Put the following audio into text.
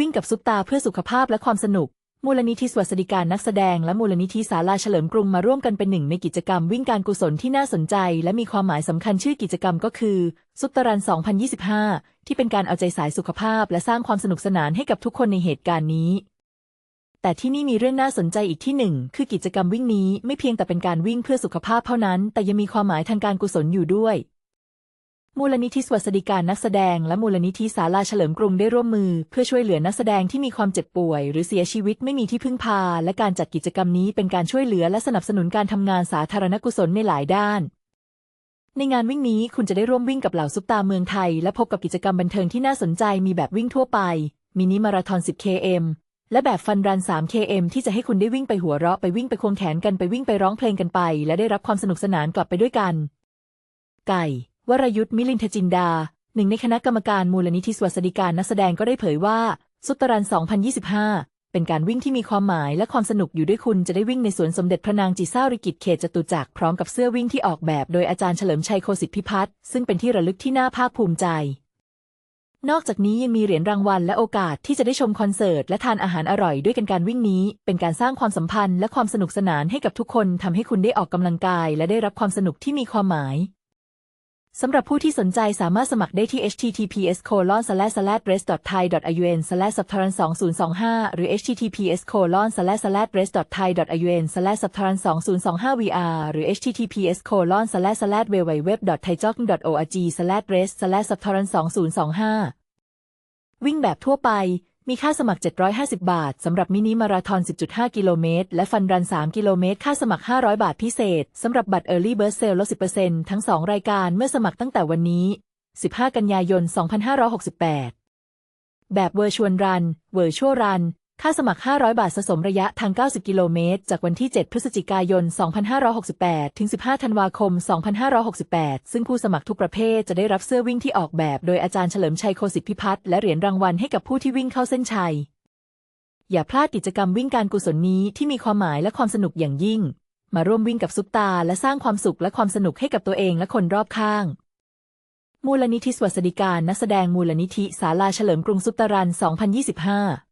วิ่งกับซุปตาเพื่อสุขภาพและความสนุก มูลนิธิสวัสดิการนักแสดงและมูลนิธิศาลาเฉลิมกรุงมาร่วมกันเป็นหนึ่งในกิจกรรมวิ่งการกุศลที่น่าสนใจ และมีความหมายสำคัญชื่อกิจกรรมก็คือ ซุปตารัน 2025 ที่เป็นการเอาใจสายสุขภาพ และสร้างความสนุกสนานให้กับทุกคนในเหตุการณ์นี้แต่ที่นี่มีเรื่องน่าสนใจอีกที่หนึ่งคือกิจกรรมวิ่งนี้ไม่เพียงแต่เป็นการวิ่งเพื่อสุขภาพเท่านั้น แต่ยังมีความหมายทางการกุศลอยู่ด้วย มูลนิธิสวัสดิการนักแสดงและมูลนิธิศาลาเฉลิมกรุงได้ร่วมมือ เพื่อช่วยเหลือนักแสดงที่มีความเจ็บป่วย หรือเสียชีวิตไม่มีที่พึ่งพา และการจัดกิจกรรมนี้เป็นการช่วยเหลือและสนับสนุนการทำงานสาธารณกุศลในหลายด้าน ในงานวิ่งนี้คุณจะได้ร่วมวิ่งกับเหล่าซุปตาเมืองไทย และพบกับกิจกรรมบันเทิงที่น่าสนใจมีแบบวิ่งทั่วไป มินิมาราธอน 10 km และแบบฟันรัน 3 km ที่จะให้คุณได้วิ่งไปหัวเราะไปวิ่งไปควงแขนกันไปวิ่งไปร้องเพลงกันไป และได้รับความสนุกสนานกลับไปด้วยกัน ไก่ วรยุทธ์มิลินทจินดา หนึ่งในคณะกรรมการมูลนิธิสวัสดิการนักแสดงก็ได้เผยว่า สุตรัน 2025 เป็นการวิ่งที่มีความหมายและความสนุกอยู่ด้วยคุณจะได้วิ่งในสวนสมเด็จพระนางจีซ่าริกิตเขตจตุจักรพร้อมกับเสื้อวิ่งที่ออกแบบโดยอาจารย์เฉลิมชัยโคสิทธิพิพัฒน์ซึ่งเป็นที่ระลึกที่น่าภาคภูมิใจนอกจากนี้ยังมีเหรียญรางวัลและโอกาสที่จะได้ชมคอนเสิร์ตและทานอาหารอร่อยด้วยกันการวิ่งนี้ เป็นการสร้างความสัมพันธ์และความสนุกสนานให้กับทุกคนทำให้คุณได้ออกกำลังกาย และได้รับความสนุกที่มีความหมาย สำหรับผู้ที่สนใจสามารถสมัครได้ที่ https colon slash slash rest thai un slash subtaran 2025 หรือ https colon slash slash rest thai un slash subtaran 2025 vr หรือ https colon slash slash www thaijok org slash rest slash subtaran 2025 วิ่งแบบทั่วไป มีค่าสมัคร 750 บาท สำหรับมินิมาราทอน 10.5 กิโลเมตร และฟันรัน 3 กิโลเมตร ค่าสมัคร 500 บาทพิเศษ สำหรับบัตร Early Bird Sale ลด 10%ทั้ง 2 รายการเมื่อสมัครตั้งแต่วันนี้ 15 กันยายน 2568 แบบ Virtual Run Virtual Run ค่าสมัคร 500 บาทสะสมระยะทาง 90 กิโลเมตร จากวันที่ 7 พฤศจิกายน 2568 ถึง 15 ธันวาคม 2568 ซึ่งผู้สมัครทุกประเภทจะได้รับเสื้อวิ่งที่ออกแบบโดยอาจารย์เฉลิมชัยโคสิทธิพิพัฒน์และเหรียญรางวัลให้กับผู้ที่วิ่งเข้าเส้นชัย อย่าพลาดกิจกรรมวิ่งการกุศลนี้ที่มีความหมายและความสนุกอย่างยิ่ง มาร่วมวิ่งกับซุปตา และสร้างความสุขและความสนุกให้กับตัวเองและคนรอบข้างมูลนิธิสวัสดิการนักแสดงมูลนิธิศาลาเฉลิมกรุงซุตรัน 2025